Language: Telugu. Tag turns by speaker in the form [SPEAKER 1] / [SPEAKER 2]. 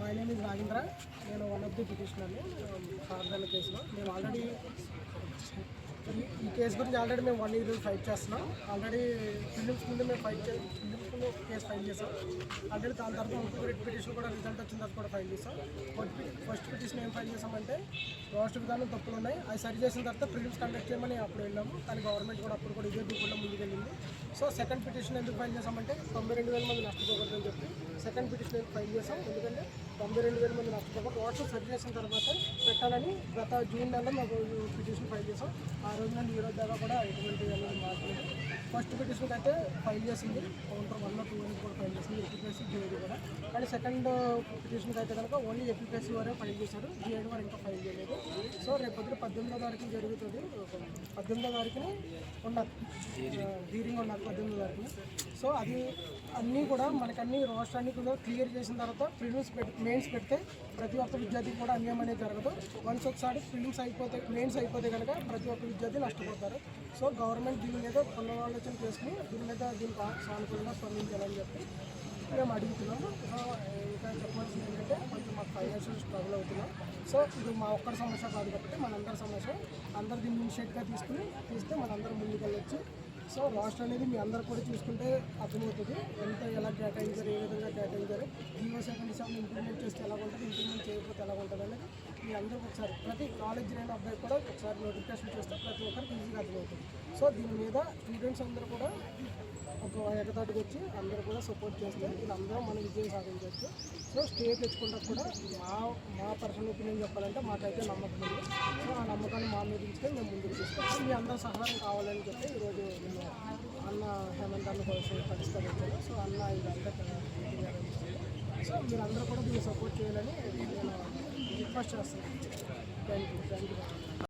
[SPEAKER 1] మై నేమ్ ఇస్ నాగేంద్ర నేను వన్ ఆఫ్ ది పిటిషనర్ని సాధారణ కేసులో మేము ఆల్రెడీ ఈ కేసు గురించి ఆల్రెడీ మేము వన్ ఇయర్ ఫైట్ చేస్తున్నాం. ఆల్రెడీ ఫిలిమ్స్ ముందు మేము ఫైట్ చే ఫిలిమ్స్ ముందు కేసు ఫైల్ చేసాం ఆల్రెడీ దాని తర్వాత రెడ్ పిటిషన్ కూడా రిజల్ట్ వచ్చిన తర్వాత కూడా ఫైల్ చేసాం ఫస్ట్ ఫస్ట్ పిటిషన్ ఏం ఫైల్ చేసామంటే రాష్ట్ర విధానం తప్పులు ఉన్నాయి. అవి సరి చేసిన తర్వాత ఫిలిమ్స్ కండక్ట్ చేయమని అప్పుడు వెళ్ళాము. కానీ గవర్నమెంట్ కూడా అప్పుడు కూడా ఇదే దూకుండా ముందుకెళ్ళింది. సో సెకండ్ పిటిషన్ ఎందుకు ఫైల్ చేసామంటే తొంభై రెండు వేల మంది నష్టపోకూడదని చెప్పి సెకండ్ పిటిషన్ ఫైల్ చేసాం ఎందుకంటే తొంభై రెండు వేల మంది నష్టపోతే వాటర్ సరి చేసిన తర్వాత పెట్టాలని గత జూన్ నెలలో మాకు పిటిషన్ ఫైల్ చేసాం ఆ రోజు నుండి ఈ రోజు దాకా కూడా ఎటువంటి అనేది మాట్లాడలేదు ఫస్ట్ పిటిషన్ అయితే ఫైల్ చేసింది. కౌంటర్ వన్ టూ అని కూడా ఫైల్ చేసింది. ఎపిపిఎస్సి జిఐడి కూడా. కానీ సెకండ్ పిటిషన్కి అయితే కనుక ఓన్లీ ఎపిపిఎస్సి వారే ఫైల్ చేశారు. జిఐడి వారు ఇంకా ఫైల్ చేయలేదు. సో రేపు పొద్దున పద్దెనిమిదో తారీఖు జరుగుతుంది. పద్దెనిమిదో తారీఖుని ఉన్నది. డీరింగ్ ఉన్నది పద్దెనిమిదో తారీఖున. సో అది అన్నీ కూడా మనకన్నీ రాష్ట్రాన్ని కూడా క్లియర్ చేసిన తర్వాత ప్రిలిమ్స్ పెట్టి మెయిన్స్ పెడితే ప్రతి ఒక్క విద్యార్థికి కూడా అన్యాయం అనేది జరగదు. వన్స్ ఒకసారి ప్రిలిమ్స్ అయిపోతే మెయిన్స్ అయిపోతే కనుక ప్రతి ఒక్క విద్యార్థి నష్టపోతారు. సో గవర్నమెంట్ దీని మీద పునరాలోచన చేసుకుని దీని మీద దీనికి సానుకూలంగా స్పందించాలని చెప్పి మేము అడుగుతున్నాము. సో ఇంకా చెప్పాల్సింది ఏంటంటే కొంచెం మాకు ఫైనాన్షియల్ స్ట్రగుల్ అవుతున్నాం. సో ఇది మా ఒక్కడి సమస్య కాదు కాబట్టి మనందరి సమస్య. అందరు దీన్ని ఇనిషియేట్గా తీసుకుని తీస్తే మనందరం ముందుకెళ్ళొచ్చు. సో లాస్ట్ అనేది మీ అందరు కూడా చూసుకుంటే అర్థమవుతుంది. ఎంత ఎలా కేటాయించారు ఏ విధంగా కేటాయించారు జీవో సెకండ్ సెవెన్ ఇంప్లిమెంట్ చేస్తే ఎలా ఉంటుంది ఇంప్లిమెంట్ చేయకపోతే ఎలా ఉంటుంది అనేది మీ అందరికి ఒకసారి ప్రతి కాలేజ్ లేని అబ్బాయి కూడా ఒకసారి నోటిఫికేషన్ చేస్తే ప్రతి ఒక్కరికి ఈజీగా అర్థమవుతుంది. సో దీని మీద స్టూడెంట్స్ అందరూ కూడా ఒక ఏకతాటికి వచ్చి అందరూ కూడా సపోర్ట్ చేస్తే వీళ్ళందరూ మనం విజయం సాధించవచ్చు. సో స్టేట్ తెచ్చుకుంటా కూడా మా మా పర్సనల్ ఒపీనియన్ చెప్పాలంటే మాకైతే నమ్మకం ఉంది. సో ఆ నమ్మకాన్ని మా మీద ఉంచుకొని మేము ముందుకు తీసుకుంటాం మీ అందరూ సహాయం కావాలని చెప్పి ఈరోజు నేను అన్న హేమంత్ అన్న కోసం పరిష్కరించాను సో అన్న ఇదంతా సో మీరందరూ కూడా దీన్ని సపోర్ట్ చేయాలని నేను రిక్వెస్ట్ చేస్తున్నాను. Thank you thank you